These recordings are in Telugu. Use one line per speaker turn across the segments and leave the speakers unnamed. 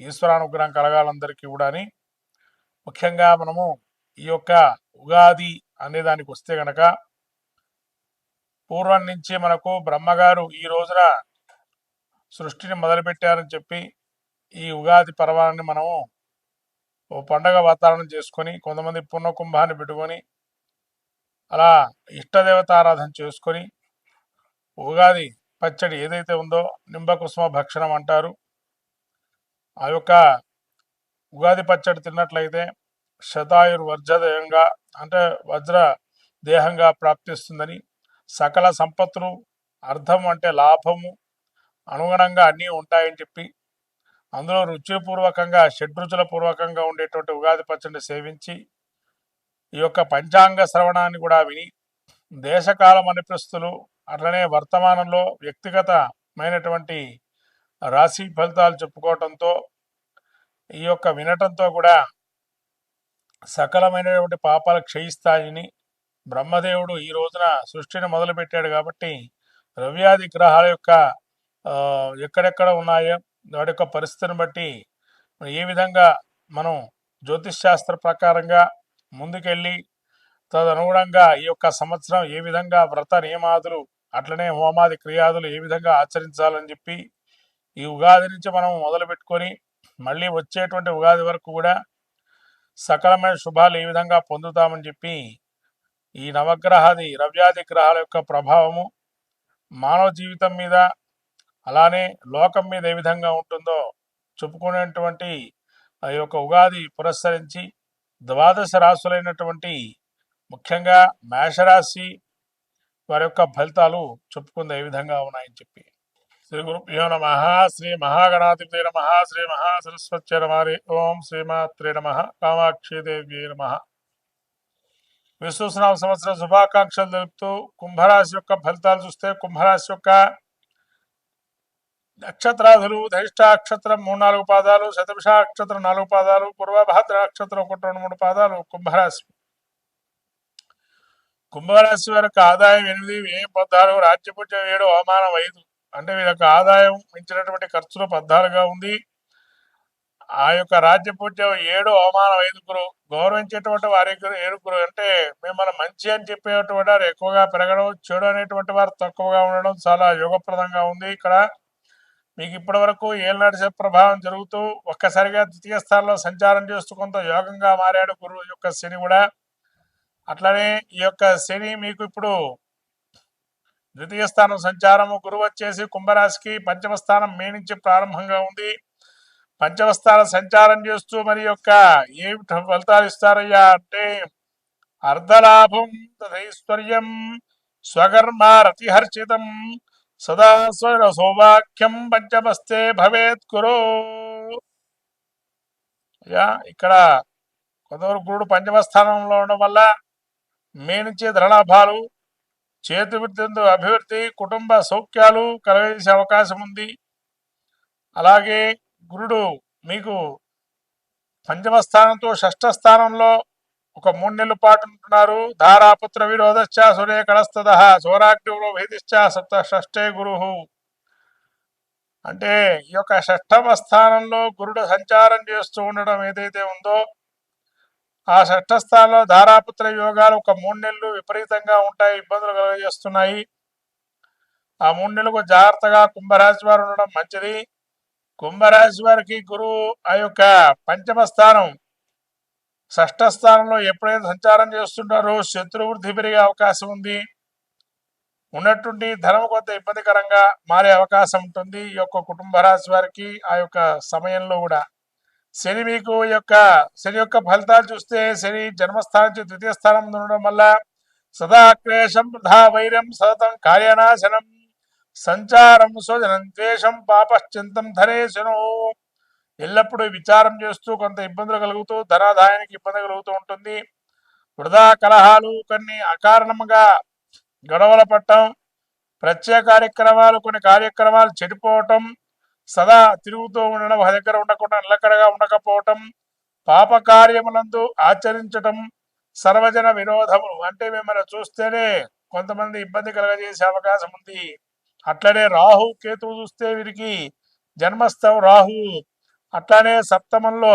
ఈశ్వరానుగ్రహం కలగాలందరికీ కూడా అని ముఖ్యంగా మనము ఈ యొక్క ఉగాది అనే దానికి వస్తే గనక పూర్వం నుంచి మనకు బ్రహ్మగారు ఈ రోజున సృష్టిని మొదలుపెట్టారని చెప్పి ఈ ఉగాది పర్వాన్ని మనము ఓ పండగ వాతావరణం చేసుకొని కొంతమంది పుణ్యకుంభాన్ని పెట్టుకొని అలా ఇష్టదేవతారాధన చేసుకొని ఉగాది పచ్చడి ఏదైతే ఉందో నింబకుసుమ భక్షణం అంటారు. ఆ యొక్క ఉగాది పచ్చడి తిన్నట్లయితే శతాయుర్ వర్జదేయంగా అంటే వజ్ర దేహంగా ప్రాప్తిస్తుందని సకల సంపత్తులు అర్థం అంటే లాభము అనుగుణంగా అన్నీ ఉంటాయని చెప్పి అందులో రుచిపూర్వకంగా షడ్రుచుల పూర్వకంగా ఉండేటువంటి ఉగాది పచ్చడిని సేవించి ఈ యొక్క పంచాంగ శ్రవణాన్ని కూడా విని దేశకాలం అనిపిస్తులు అట్లనే వర్తమానంలో వ్యక్తిగతమైనటువంటి రాశి ఫలితాలు చెప్పుకోవటంతో ఈ యొక్క వినటంతో కూడా సకలమైనటువంటి పాపాలు క్షయిస్తాయని బ్రహ్మదేవుడు ఈ రోజున సృష్టిని మొదలుపెట్టాడు కాబట్టి రవ్యాది గ్రహాల యొక్క ఎక్కడెక్కడ ఉన్నాయో వాటి యొక్క పరిస్థితిని బట్టి ఏ విధంగా మనం జ్యోతిష్ శాస్త్ర ప్రకారంగా ముందుకెళ్ళి తదనుగుణంగా ఈ యొక్క సంవత్సరం ఏ విధంగా వ్రత నియమాదులు అట్లనే హోమాది క్రియాదులు ఏ విధంగా ఆచరించాలని చెప్పి ఈ ఉగాది నుంచి మనం మొదలు పెట్టుకొని మళ్ళీ వచ్చేటువంటి ఉగాది వరకు కూడా సకలమైన శుభాలు ఏ విధంగా పొందుతామని చెప్పి ఈ నవగ్రహాది రవ్యాది గ్రహాల యొక్క ప్రభావము మానవ జీవితం మీద అలానే లోకం మీద ఏ విధంగా ఉంటుందో చెప్పుకునేటువంటి ఈ యొక్క ఉగాది పురస్కరించి ద్వాదశ రాశులైనటువంటి ముఖ్యంగా మేషరాశి వారి యొక్క ఫలితాలు చెప్పుకుంది ఏ విధంగా ఉన్నాయని చెప్పి. శ్రీ గురుభ్యో నమ శ్రీ మహాగణాధిపతి నమ శ్రీ మహాసరస్వతి నమారి ఓం శ్రీమాత్రే నమ కామాక్షిదేవి నమ విశ్వసనామ సంవత్సరం శుభాకాంక్షలు తెలుపుతూ కుంభరాశి యొక్క ఫలితాలు చూస్తే కుంభరాశి యొక్క నక్షత్రాధులు ధైష్టాక్షత్రం మూడు నాలుగు పాదాలు శతభిషాక్షత్రం నాలుగు పాదాలు పూర్వభాద్ర నక్షత్రం ఒకటి రెండు మూడు పాదాలు కుంభరాశి. కుంభరాశి వారికి ఆదాయం ఎనిమిది వ్యయం పద్నాలుగు రాజ్యపుత్యం ఏడు అవమానం ఐదు. అంటే వీరి యొక్క ఆదాయం మించినటువంటి ఖర్చులు పద్నాలుగుగా ఉంది. ఆ యొక్క రాజ్యపూజ్యం ఏడు అవమానం ఐదుగురు గౌరవించేటువంటి వారి ఏడుగురు అంటే మిమ్మల్ని మంచి అని చెప్పేటువంటి వారు ఎక్కువగా పెరగడం చెడు అనేటువంటి వారు తక్కువగా ఉండడం చాలా యోగప్రదంగా ఉంది ఇక్కడ. మీకు ఇప్పటి వరకు ఏళ్ళనాటి ప్రభావం జరుగుతూ ఒక్కసారిగా ద్వితీయ స్థానంలో సంచారం చేస్తూ కొంత యోగంగా మారాడు గురువు యొక్క శని కూడా. అట్లనే ఈ యొక్క శని మీకు ఇప్పుడు ద్వితీయ స్థానం సంచారము గురువు వచ్చేసి కుంభరాశికి పంచమ స్థానం మే నుంచి ప్రారంభంగా ఉంది. పంచమ స్థానం సంచారం చేస్తూ మరి యొక్క ఏ ఫలితాలు ఇస్తారయ్యా అంటే అర్ధలాభం తదైశ్వర్యం స్వకర్మ రతిహర్షితం సదా స్వర సౌభాగ్యం పంచమస్తే భవేత్ కురు. యా ఇక్కడ కొంతవరకు గురుడు పంచమ స్థానంలో ఉండడం వల్ల మే నుంచి ధనలాభాలు చేతి వృత్తి అభివృద్ధి కుటుంబ సౌఖ్యాలు కలగజేసే అవకాశం ఉంది. అలాగే గురుడు మీకు పంచమ స్థానంతో షష్ఠ స్థానంలో ఒక మూడు నెలల పాటు ఉంటున్నారు. ధారాపుత్ర విరోధశ్చ సూర్య కళస్తద సోరాగ్నిలో భేదిశ్చ సప్త షష్ఠే గురు. అంటే ఈ యొక్క షష్ఠమ స్థానంలో గురుడు సంచారం చేస్తూ ఉండడం ఏదైతే ఉందో ఆ షష్ఠ ధారాపుత్ర యోగాలు ఒక మూడు నెలలు విపరీతంగా ఉంటాయి ఇబ్బందులు కలగజేస్తున్నాయి. ఆ మూడు నెలలకు జాగ్రత్తగా కుంభరాశి వారు ఉండడం మంచిది. కుంభరాశి వారికి గురువు ఆ యొక్క పంచమ స్థానం షష్ఠ స్థానంలో ఎప్పుడైతే సంచారం చేస్తుంటారో శత్రువృద్ధి పెరిగే అవకాశం ఉంది. ఉన్నటువంటి ధనం కొంత ఇబ్బందికరంగా మారే అవకాశం ఉంటుంది. ఈ యొక్క కుటుంబ రాశి వారికి ఆ యొక్క సమయంలో కూడా. శని మీకు యొక్క శని యొక్క ఫలితాలు చూస్తే శని జన్మస్థానం నుంచి ద్వితీయ స్థానం ఉండడం వల్ల సదా క్లేశం వృధా వైరం సతతం కార్యనాశనం సంచారం స్వజనం ద్వేషం పాపశ్చింతం ధనేశను ఎల్లప్పుడూ విచారం చేస్తూ కొంత ఇబ్బందులు కలుగుతూ ధనాదాయానికి ఇబ్బంది కలుగుతూ ఉంటుంది. వృధా కలహాలు కొన్ని అకారణంగా గొడవల పట్టం ప్రత్యేక కార్యక్రమాలు కొన్ని కార్యక్రమాలు చెడిపోవటం సదా తిరుగుతూ ఉండడం ఒక దగ్గర ఉండకుండా నిలకడగా ఉండకపోవటం పాప కార్యములందు ఆచరించటం సర్వజన వినోదములు అంటే మిమ్మల్ని చూస్తేనే కొంతమంది ఇబ్బంది కలగజేసే అవకాశం ఉంది. అట్లనే రాహు కేతువు చూస్తే వీరికి జన్మస్థం రాహు. అట్లానే సప్తమంలో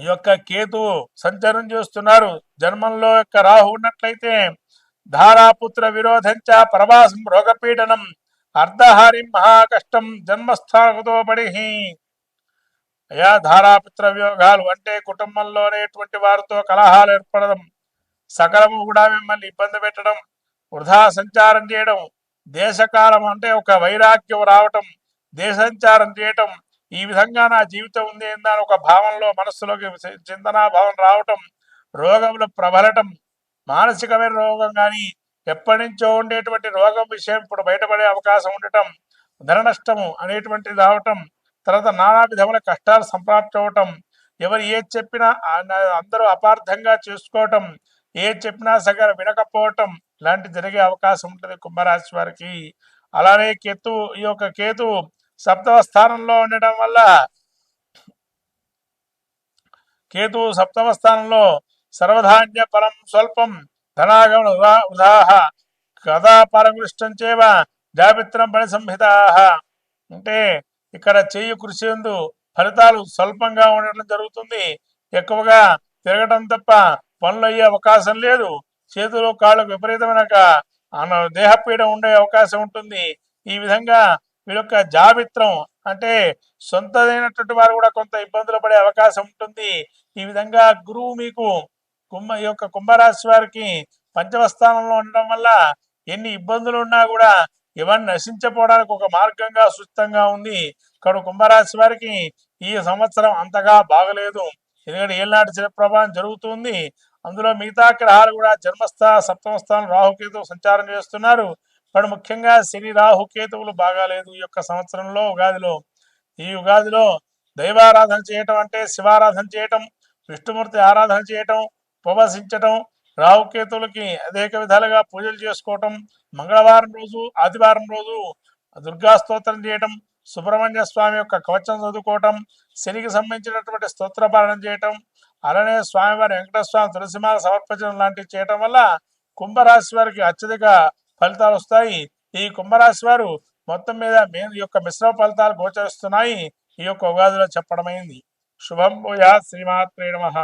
ఈ యొక్క కేతు సంచారం చేస్తున్నారు. జన్మంలో యొక్క రాహు ఉన్నట్లయితే ధారాపుత్ర విరోధంచ ప్రవాసం రోగపీడనం అర్ధహారి మహాకష్టం జన్మస్థాగతో పడి అయా ధారాపుత్ర వ్యోగాలు అంటే కుటుంబంలోనేటువంటి వారితో కలహాలు ఏర్పడడం సకలము కూడా మిమ్మల్ని ఇబ్బంది పెట్టడం వృధా సంచారం చేయడం దేశకాలం అంటే ఒక వైరాగ్యం రావటం దేశంచారం చేయటం ఈ విధంగా నా జీవితం ఉంది అని ఒక భావంలో మనస్సులోకి చింతనా భావం రావటం రోగములు ప్రబలటం మానసికమైన రోగం కానీ ఎప్పటి నుంచో ఉండేటువంటి రోగం విషయం ఇప్పుడు బయటపడే అవకాశం ఉండటం ధన నష్టము అనేటువంటిది రావటం తర్వాత నానా విధముల కష్టాలు సంప్రాప్తవటం ఎవరు ఏది చెప్పినా అందరూ అపార్థంగా చేసుకోవటం ఏది చెప్పినా సగర వినకపోవటం ఇలాంటి జరిగే అవకాశం ఉంటుంది కుంభరాశి వారికి. అలానే కేతు ఈ యొక్క కేతు సప్తమ స్థానంలో ఉండటం వల్ల కేతు సప్తమ స్థానంలో సర్వధాన్య ఫలం స్వల్పం ధనాగమన ఉదాహ. కథా పరమృష్టం చేవ జాబిత్రం పని సంహిత అంటే ఇక్కడ చెయ్యి కృషి ఎందు ఫలితాలు స్వల్పంగా ఉండటం జరుగుతుంది. ఎక్కువగా తిరగటం తప్ప పనులు అయ్యే అవకాశం లేదు. చేతులు కాళ్ళకు విపరీతమైన దేహపీడ ఉండే అవకాశం ఉంటుంది. ఈ విధంగా వీళ్ళ యొక్క జాబిత్రం అంటే సొంతదైనటువంటి వారు కూడా కొంత ఇబ్బందులు పడే అవకాశం ఉంటుంది. ఈ విధంగా గురువు మీకు కుంభ ఈ యొక్క కుంభరాశి వారికి పంచమ స్థానంలో ఉండడం వల్ల ఎన్ని ఇబ్బందులు ఉన్నా కూడా ఇవన్నీ నశించపోవడానికి ఒక మార్గంగా సుస్థంగా ఉంది. ఇక్కడ కుంభరాశి వారికి ఈ సంవత్సరం అంతగా బాగలేదు. ఎందుకంటే ఏళ్ళనాటి చిర ప్రభావం జరుగుతుంది. అందులో మిగతా గ్రహాలు కూడా జన్మస్థా సప్తమ స్థానం రాహుకేతు సంచారం చేస్తున్నారు. మరి ముఖ్యంగా శని రాహుకేతువులు బాగాలేదు ఈ యొక్క సంవత్సరంలో ఉగాదిలో. ఈ ఉగాదిలో దైవారాధన చేయటం అంటే శివారాధన చేయటం విష్ణుమూర్తి ఆరాధన చేయటం ఉపవసించటం రావుకేతులకి అనేక విధాలుగా పూజలు చేసుకోవటం మంగళవారం రోజు ఆదివారం రోజు దుర్గా స్తోత్రం చేయటం సుబ్రహ్మణ్య స్వామి యొక్క కవచం చదువుకోవటం శనికి సంబంధించినటువంటి స్తోత్రపాలనం చేయటం అలానే స్వామివారి వెంకటస్వామి తులసిమాల సమర్పించడం లాంటివి చేయటం వల్ల కుంభరాశి వారికి అత్యధిక ఫలితాలు వస్తాయి. ఈ కుంభరాశి వారు మొత్తం మీద ఈ యొక్క మిశ్రమ ఫలితాలు గోచరిస్తున్నాయి. ఈ యొక్క ఉగాదిలో చెప్పడమైంది. శుభం భూయా శ్రీమాత్రే నమ.